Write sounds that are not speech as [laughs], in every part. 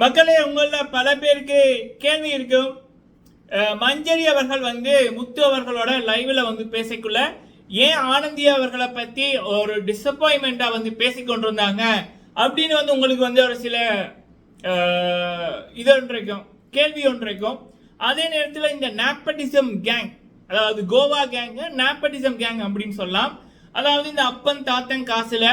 மக்களே உங்களில் பல பேருக்கு கேள்வி இருக்கும். மஞ்சரி அவர்கள் வந்து முத்து அவர்களோட லைவில் வந்து பேசிக்குள்ள ஏன் ஆனந்தி அவர்களை பற்றி ஒரு டிசப்பாயின்மெண்ட்டாக வந்து பேசிக்கொண்டிருந்தாங்க அப்படின்னு வந்து உங்களுக்கு வந்து ஒரு சில இது ஒன்று இருக்கும் கேள்வி ஒன்று இருக்கும். அதே நேரத்தில் இந்த நாப்பட்டிசம் கேங் அதாவது கோவா கேங்கு நாப்பட்டிசம் கேங் அப்படின்னு சொல்லலாம். அதாவது இந்த அப்பன் தாத்தன் காசில்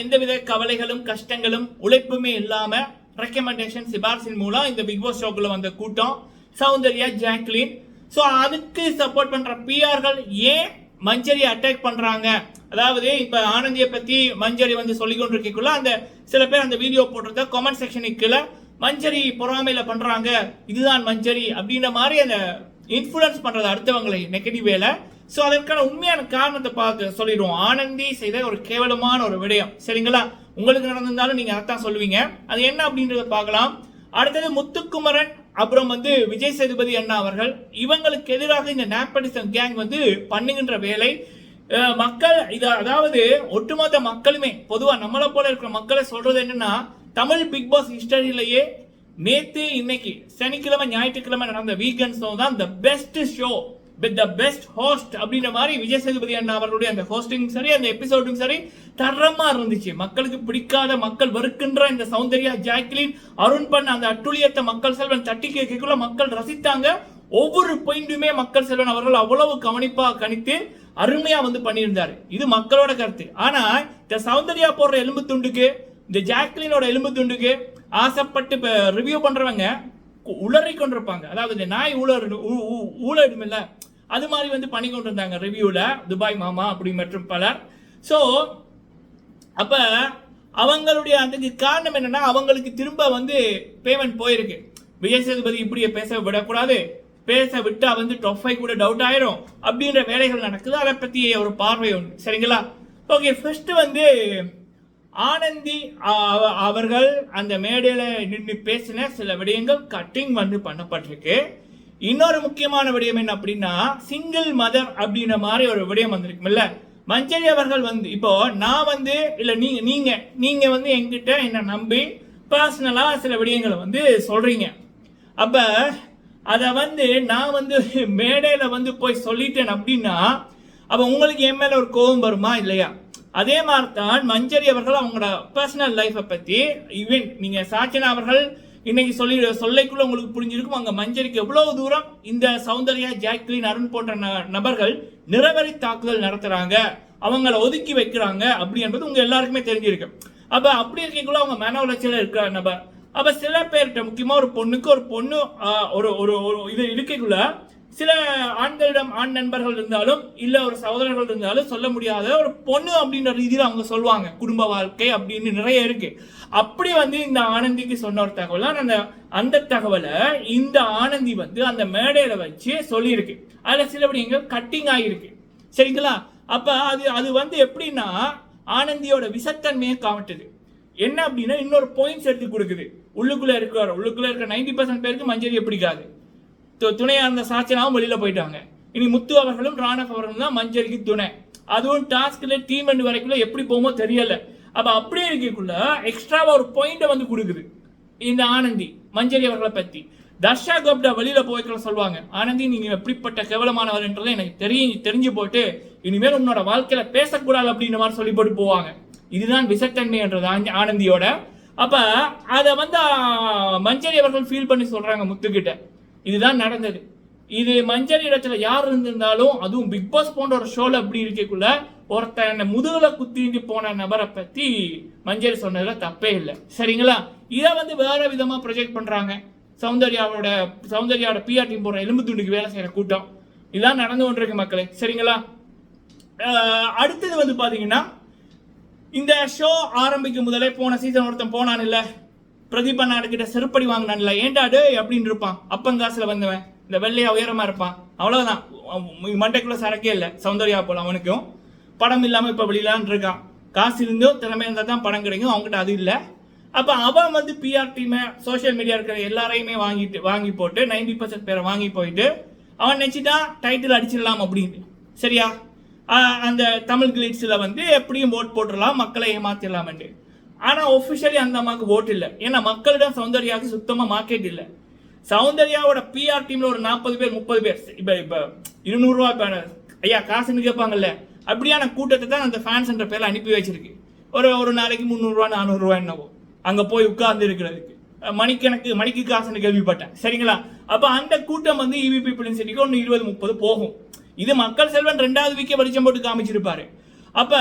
எந்தவித கவலைகளும் கஷ்டங்களும் உழைப்புமே இல்லாமல் ரெக்கமெண்டேஷன் சிபார்சின் மூலம் இந்த பிக் பாஸ் ஷோக்குள்ள வந்த கூட்டம் சௌந்தர்யா ஜாக்லின். ஸோ அதுக்கு சப்போர்ட் பண்ற பிஆர்கள் ஏன் மஞ்சரி அட்டாக் பண்றாங்க? அதாவது இப்ப ஆனந்தியை பத்தி மஞ்சரி வந்து சொல்லி கொண்டிருக்கக்குள்ள அந்த சில பேர் அந்த வீடியோ போட்டிருந்த கமெண்ட் செக்ஷனுக்கு கீழே மஞ்சரி பொறாமையில பண்றாங்க. இதுதான் மஞ்சரி அப்படின்ற மாதிரி அந்த இன்ஃப்ளூயன்ஸ் பண்றது அடுத்தவங்களை நெகட்டிவ் வேல. ஸோ அதற்கான உண்மையான காரணத்தை பார்த்து சொல்லிடுவோம். ஆனந்தி செய்த ஒரு கேவலமான ஒரு விடயம். சரிங்களா? உங்களுக்கு நடந்திருந்தாலும் நீங்க அதைத்தான் சொல்லுவீங்க. அது என்ன அப்படின்றத பார்க்கலாம். அடுத்தது முத்துக்குமரன் அப்புறம் வந்து விஜய் சேதுபதி அண்ணா அவர்கள். இவங்களுக்கு எதிராக இந்த நேப்படிசம் கேங் வந்து பண்ணுகின்ற வேலை. மக்கள் இது அதாவது ஒட்டுமொத்த மக்களுமே பொதுவா நம்மளை போல இருக்கிற மக்களை சொல்றது என்னன்னா தமிழ் பிக் பாஸ் ஹிஸ்டரியிலேயே நேத்து இன்னைக்கு சனிக்கிழமை ஞாயிற்றுக்கிழமை நடந்த வீக்கெண்ட் ஷோ தான் the best show with the best host அப்படின்ற மாதிரி விஜய் சேதுபதி அண்ணா அவர்களுடைய அந்த ஹோஸ்டிங் சரி அந்த எபிசோடும் சரி தரமா இருந்துச்சு. மக்களுக்கு பிடிக்காத மக்கள் வெறுக்கின்ற இந்த சௌந்தர்யா ஜாக்லின் அருண் பண்ண அந்த அட்டுழியத்தை மக்கள் செல்வன் தட்டி கேட்கக்குள்ள மக்கள் ரசித்தாங்க. ஒவ்வொரு பாயிண்ட்டுமே மக்கள் செல்வன் அவர்கள் அவ்வளவு கவனிப்பா கணித்து அருமையா வந்து பண்ணியிருந்தாரு. இது மக்களோட கருத்து. ஆனா இந்த சௌந்தர்யா போடுற எலும்பு துண்டுக்கு இந்த ஜாக்லினோட எலும்பு துண்டுக்கு ஆசைப்பட்டு இப்போ ரிவ்யூ பண்றவங்க உளறி கொண்டிருப்பாங்க. அதாவது இந்த நாய் ஊழல் ஊழலும் இல்லை அது மாதிரி வந்து பண்ணி கொண்டிருந்தாங்க ரிவ்யூவில் துபாய் மாமா அப்படி மற்றும் பலர். ஸோ அப்போ அவங்களுடைய அதுக்கு காரணம் என்னென்னா அவங்களுக்கு திரும்ப வந்து பேமெண்ட் போயிருக்கு. விஜயசேதுபதி இப்படியே பேச விடக்கூடாது. பேச விட்டால் வந்து டொஃபை கூட டவுட் ஆயிரும். அப்படின்ற வேலைகள் நடக்குது. அதை பற்றி ஒரு பார்வை உண்டு. சரிங்களா? ஓகே ஃபர்ஸ்ட் வந்து ஆனந்தி அவ- அவர்கள் அந்த மேடையில் நின்று பேசின சில விடயங்கள் கட்டிங் வந்து பண்ணப்பட்டிருக்கு. இன்னொரு முக்கியமான விடயம் என்ன அப்படின்னா சிங்கிள் மதர் அப்படின்ற மாதிரி ஒரு விடயம் வந்திருக்குமில்ல? மஞ்சரி அவர்கள் வந்து இப்போ நான் வந்து இல்ல நீங்க நீங்க நீங்க வந்து என்கிட்ட என்ன நம்பி பர்சனலா சில விடயங்களை வந்து சொல்றீங்க. அப்ப அத வந்து நான் வந்து [laughs] மேடையில வந்து போய் சொல்லிட்டேன் அப்படின்னா அப்ப உங்களுக்கு என் மேல ஒரு கோபம் வருமா இல்லையா? அதே மாதிரி தான் மஞ்சரி அவர்கள் அவங்களோட பர்சனல் லைஃப்பை பத்தி ஈவன் நீங்க சாச்சனா அவர்கள் இன்னைக்கு சொல்லி சொல்லைக்குள்ள உங்களுக்கு புரிஞ்சிருக்கும். அங்க மஞ்சரிக்கு எவ்வளவு தூரம் இந்த சௌந்தர்யா ஜாக்லின் அருண் போன்ற ந- நபர்கள் நிறவரி தாக்குதல் நடத்துறாங்க அவங்கள ஒதுக்கி வைக்கிறாங்க அப்படி என்பது உங்க எல்லாருக்குமே தெரிஞ்சிருக்கு. அப்ப அப்படி இருக்கக்குள்ள அவங்க மன உளைச்சல இருக்கிற நபர். அப்ப சில பேர்கிட்ட முக்கியமா ஒரு பொண்ணுக்கு ஒரு பொண்ணு ஒரு ஒரு ஒரு இது இருக்கக்குள்ள சில ஆண்களிடம் ஆண் நண்பர்கள் இருந்தாலும் இல்ல ஒரு சகோதரர்கள் இருந்தாலும் சொல்ல முடியாத ஒரு பொண்ணு அப்படின்ற ரீதியில் அவங்க சொல்லுவாங்க. குடும்ப வாழ்க்கை அப்படின்னு நிறைய இருக்கு. அப்படி வந்து இந்த ஆனந்திக்கு சொன்ன ஒரு தகவல் அந்த அந்த தகவலை இந்த ஆனந்தி வந்து அந்த மேடையில வச்சு சொல்லியிருக்கு. அதுல சில விடயங்கள் கட்டிங் ஆகியிருக்கு. சரிங்களா? அப்ப அது அது வந்து எப்படின்னா ஆனந்தியோட விசத்தன்மையை காமிட்டது என்ன அப்படின்னா இன்னொரு பாயிண்ட்ஸ் எடுத்து கொடுக்குது. உள்ளுக்குள்ள இருக்கிற உள்ளுக்குள்ள இருக்கிற நைன்டி பர்சன்ட் பேருக்கு மஞ்சள் பிடிக்காது. து- இருந்த சாச்சனாவும் வெளியில் போயிட்டாங்க. இனி முத்து அவர்களும் ராணப் அவர்களும் தான் மஞ்சரிக்கு துணை. அதுவும் டாஸ்க்ல டீம் எண்ட் வரைக்குள்ள எப்படி போகுமோ தெரியல. அப்போ அப்படியே இருக்கக்குள்ள எக்ஸ்ட்ராவாக ஒரு பாயிண்டை வந்து கொடுக்குது. இந்த ஆனந்தி மஞ்சரி அவர்களை பற்றி தர்ஷா கோப்டா வெளியில் போய்க்கிற சொல்லுவாங்க ஆனந்தி நீங்கள் எப்படிப்பட்ட கேவலமானவர்ன்றது எனக்கு தெரியும் தெரிஞ்சு போட்டு இனிமேல் உன்னோட வாழ்க்கையில் பேசக்கூடாது அப்படின்ற மாதிரி சொல்லி போட்டு போவாங்க. இதுதான் விசத்தன்மைன்றது ஆனந்தியோட. அப்போ அதை வந்து மஞ்சரி அவர்கள் ஃபீல் பண்ணி சொல்கிறாங்க முத்துக்கிட்ட. இதுதான் நடந்தது. இது மஞ்சள் இடத்துல யார் இருந்திருந்தாலும் அதுவும் பிக் பாஸ் போன்ற ஒரு ஷோல அப்படி இருக்கக்குள்ள ஒருத்தன் முதுகுல குத்திட்டு போன நபரை பத்தி மஞ்சள் சொன்னதுல தப்பே இல்லை. சரிங்களா? இதை வந்து வேற விதமா ப்ரொஜெக்ட் பண்றாங்க. சௌந்தர்யாவோட சௌந்தர்யாவோட பிஆர் டீம் போற எலும்பு துண்டுக்கு வேலை செய்யற கூட்டம். இதான் நடந்து கொண்டிருக்கு மக்களே. சரிங்களா? அடுத்தது வந்து பாத்தீங்கன்னா இந்த ஷோ ஆரம்பிக்கும் முதலே போன சீசன் ஒருத்தன் போனான் இல்லை? பிரதீப் அண்ணா கிட்ட செருப்படி வாங்கினான்ல ஏண்டாடு அப்படின்னு இருப்பான். அப்பங்காசில் வந்தவன். இந்த வெள்ளையா உயரமா இருப்பான். அவ்வளவுதான். மண்டைக்குள்ள சரக்கே இல்லை. சௌந்தர்யா போல அவனுக்கும். படம் இல்லாம இப்ப வெளியிலான் இருக்கான். காசு இருந்தோ திறமை இருந்தால் தான் படம் கிடைக்கும். அவன்கிட்ட அது இல்லை. அப்போ அவன் வந்து பிஆர் டீமை சோஷியல் மீடியா இருக்கிற எல்லாரையுமே வாங்கிட்டு வாங்கி போட்டு நைன்டி பர்சன்ட் பேரை வாங்கி போயிட்டு அவன் நினச்சிட்டான் டைட்டில் அடிச்சிடலாம் அப்படின்னு. சரியா? அந்த தமிழ் கிளிட்ஸில் வந்து எப்படியும் ஓட் போட்டுடலாம் மக்களை ஏமாத்திடலாம்னு ஆனா ஒபிஷியலி அந்த அம்மாவுக்கு ஓட்டு இல்லை. ஏன்னா மக்களிடம் சௌந்தர்யாவுக்கு சுத்தமா மார்க்கெட் இல்லை. சௌந்தர்யாவோட பிஆர் டீம்ல ஒரு நாற்பது பேர் முப்பது பேர். இப்போ இப்போ இருநூறுவா இப்போ ஐயா காசுன்னு கேட்பாங்கல்ல. அப்படியான கூட்டத்தை தான் அந்த ஃபேன்ஸ்ன்ற பேரில் அனுப்பி வச்சிருக்கு. ஒரு ஒரு நாளைக்கு முந்நூறுரூவா நானூறுரூவா என்னவோ. அங்கே போய் உட்கார்ந்து இருக்கிறதுக்கு. மணிக்கணக்கு மணிக்கு காசுன்னு கேள்விப்பட்டேன். சரிங்களா? அப்போ அந்த கூட்டம் வந்து இவிபி பிளின்சிட்டிக்கு ஒன்று இருபது முப்பது போகும். இது மக்கள் செல்வன் ரெண்டாவது வீக்கே வெளிச்சம் போட்டு காமிச்சிருப்பாரு. அப்ப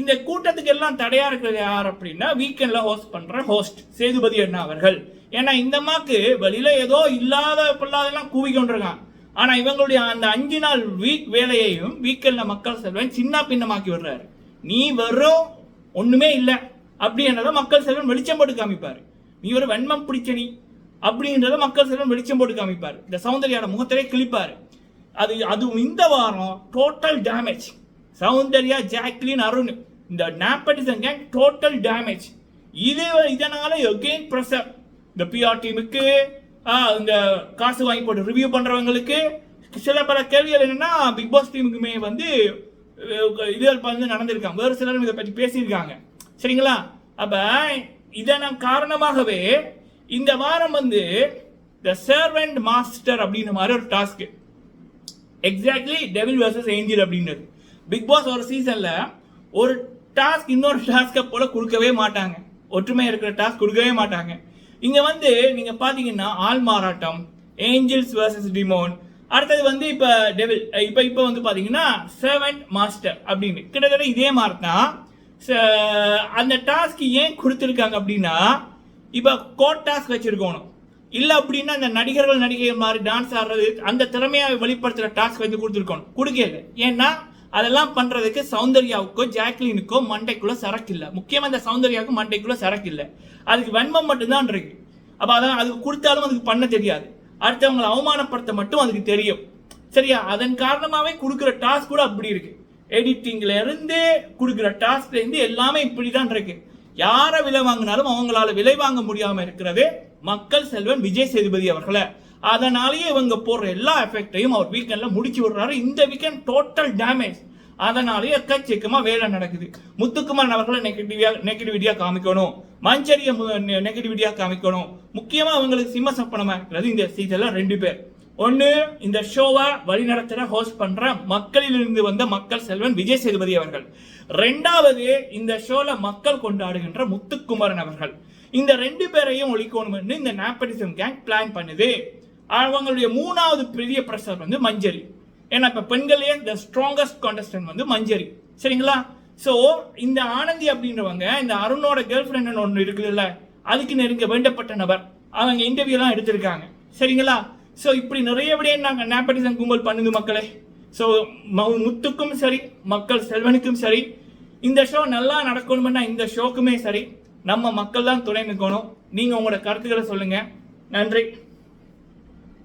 இந்த கூட்டத்துக்கு எல்லாம் தடையா இருக்கிறது யார் அப்படின்னா வீக்கெண்ட்ல ஹோஸ்ட் பண்ற ஹோஸ்ட் சேதுபதி அண்ணா அவர்கள். ஏன்னா இந்த அம்மாக்கு வெளியில ஏதோ இல்லாத பிள்ளாதெல்லாம் கூவி கொண்டிருக்கான் ஆனா இவங்களுடைய அந்த அஞ்சு நாள் வீக் வேலையையும் வீக்கெண்ட்ல மக்கள் செல்வன் சின்ன பின்னமாக்கி விடுறாரு. நீ வெறும் ஒண்ணுமே இல்லை அப்படின்றத மக்கள் செல்வன் வெளிச்சம் போட்டு காமிப்பார். நீ ஒரு வெண்மம் பிடிச்ச நீ அப்படின்றத மக்கள் செல்வன் வெளிச்சம் போட்டு காமிப்பார். இந்த சௌந்தர்யோட முகத்திலே கிழிப்பார். அது அதுவும் இந்த வாரம் total damage Soundarya Jacqueline Arun இந்த நாப்பட்டிசன் கேங் டோட்டல் டேமேஜ் இது இதனால எகெயின் ப்ரெஷர் இந்த பிஆர் டீமுக்கு இந்த காசு வாங்கி போட்டு ரிவ்யூ பண்ணுறவங்களுக்கு சில பல கேள்விகள் என்னென்னா பிக் பாஸ் டீமுக்குமே வந்து இதுகள் வந்து நடந்திருக்காங்க. வேறு சிலரும் இதை பற்றி பேசியிருக்காங்க. சரிங்களா? அப்போ இதன் காரணமாகவே இந்த வாரம் வந்து த சர்வெண்ட் மாஸ்டர் அப்படின்ற மாதிரி ஒரு task exactly devil versus angel அப்படின்றது. பிக் பாஸ் ஒரு சீசன்ல ஒரு டாஸ்க் இன்னொரு டாஸ்க்கை போல கொடுக்கவே மாட்டாங்க. ஒற்றுமை இருக்கிற டாஸ்க் கொடுக்கவே மாட்டாங்க. இங்க வந்து நீங்க பாத்தீங்கன்னா ஆள் மாறாட்டம் ஏஞ்சல்ஸ் வர்சஸ் டிமோன் அடுத்தது வந்து இப்ப டெவில் இப்ப இப்ப வந்து பாத்தீங்கன்னா செவன் மாஸ்டர் அப்படின்னு. கிட்டத்தட்ட இதே மாதிரி தான் ச- அந்த டாஸ்க் ஏன் கொடுத்துருக்காங்க அப்படின்னா இப்ப கோட் டாஸ்க் வச்சிருக்கணும். இல்ல அப்படின்னா அந்த நடிகர்கள் நடிகை மாதிரி டான்ஸ் ஆடுறது அந்த திறமையை வெளிப்படுத்துற டாஸ்க் வந்து கொடுத்துருக்கணும். கொடுக்கல. ஏன்னா அதெல்லாம் பண்ணுறதுக்கு சௌந்தர்யாவுக்கோ ஜாக்லினுக்கோ மண்டைக்குள்ளே சரக்கு இல்லை முக்கியமாக இந்த சௌந்தர்யாவுக்கு மண்டைக்குள்ளே சரக்கு இல்லை அதுக்கு வெண்மம் மட்டும்தான் இருக்கு. அப்போ அதான் அதுக்கு கொடுத்தாலும் அதுக்கு பண்ண தெரியாது. அடுத்தவங்களை அவமானப்படுத்த மட்டும் அதுக்கு தெரியும். சரியா? அதன் காரணமாகவே கொடுக்குற டாஸ்க் கூட அப்படி இருக்கு. எடிட்டிங்ல இருந்து கொடுக்குற டாஸ்க்ல இருந்து எல்லாமே இப்படிதான் இருக்கு. யாரை விலை வாங்கினாலும் அவங்களால விலை வாங்க முடியாம இருக்கிறது மக்கள் செல்வன் விஜய் சேதுபதி அவர்களை. அதனாலேயே இவங்க போடுற எல்லா எஃபெக்டையும் அவர் வீக்கெண்டில் முடிச்சு விடுறாரு. இந்த வீக்கெண்ட் டோட்டல் டேமேஜ் அதனாலேயே எக்கச்சக்கமாக வேலை நடக்குது. முத்துக்குமார் அவர்களை நெகட்டிவியாக நெகட்டிவிட்டியாக காமிக்கணும். மஞ்சரிய நெகட்டிவிட்டியாக காமிக்கணும். முக்கியமாக அவங்களுக்கு சிம்ம சப்பனமாக இருக்கிறது இந்த சீசனில் ரெண்டு பேர். ஒன்று இந்த ஷோவை வழிநடத்துகிற ஹோஸ்ட் பண்ணுற மக்களிலிருந்து வந்த மக்கள் செல்வன் விஜய் சேதுபதி அவர்கள். ரெண்டாவது இந்த ஷோவில் மக்கள் கொண்டாடுகின்ற முத்துக்குமரன் அவர்கள். இந்த ரெண்டு பேரையும் ஒழிக்கணும்னு இந்த நாப்படிசம் கேங் பிளான் பண்ணுது. அவங்களுடைய மூணாவது பெரிய பிரஷர் வந்து மஞ்சரி. ஏன்னா இப்போ பெண்களே த ஸ்ட்ராங்கஸ்ட் கான்டெஸ்டன்ட் வந்து மஞ்சரி. சரிங்களா? ஸோ இந்த ஆனந்தி அப்படின்றவங்க இந்த அருணோட கேர்ள் ஃப்ரெண்ட் ஒன்று இருக்குதுல்ல அதுக்கு நெருங்க வேண்டப்பட்ட நபர். அவங்க இன்டர்வியூலாம் எடுத்திருக்காங்க. சரிங்களா? ஸோ இப்படி நிறைய நாங்கள் நாங்க நேப்படிசம் கும்பல் பண்ணுது மக்களே. ஸோ முத்துக்கும் சரி மக்கள் செல்வனுக்கும் சரி இந்த ஷோ நல்லா நடக்கணும்னா இந்த ஷோக்குமே சரி நம்ம மக்கள் தான் துணை நிற்கணும் நீங்கள் உங்களோட கருத்துக்களை சொல்லுங்கள் நன்றி.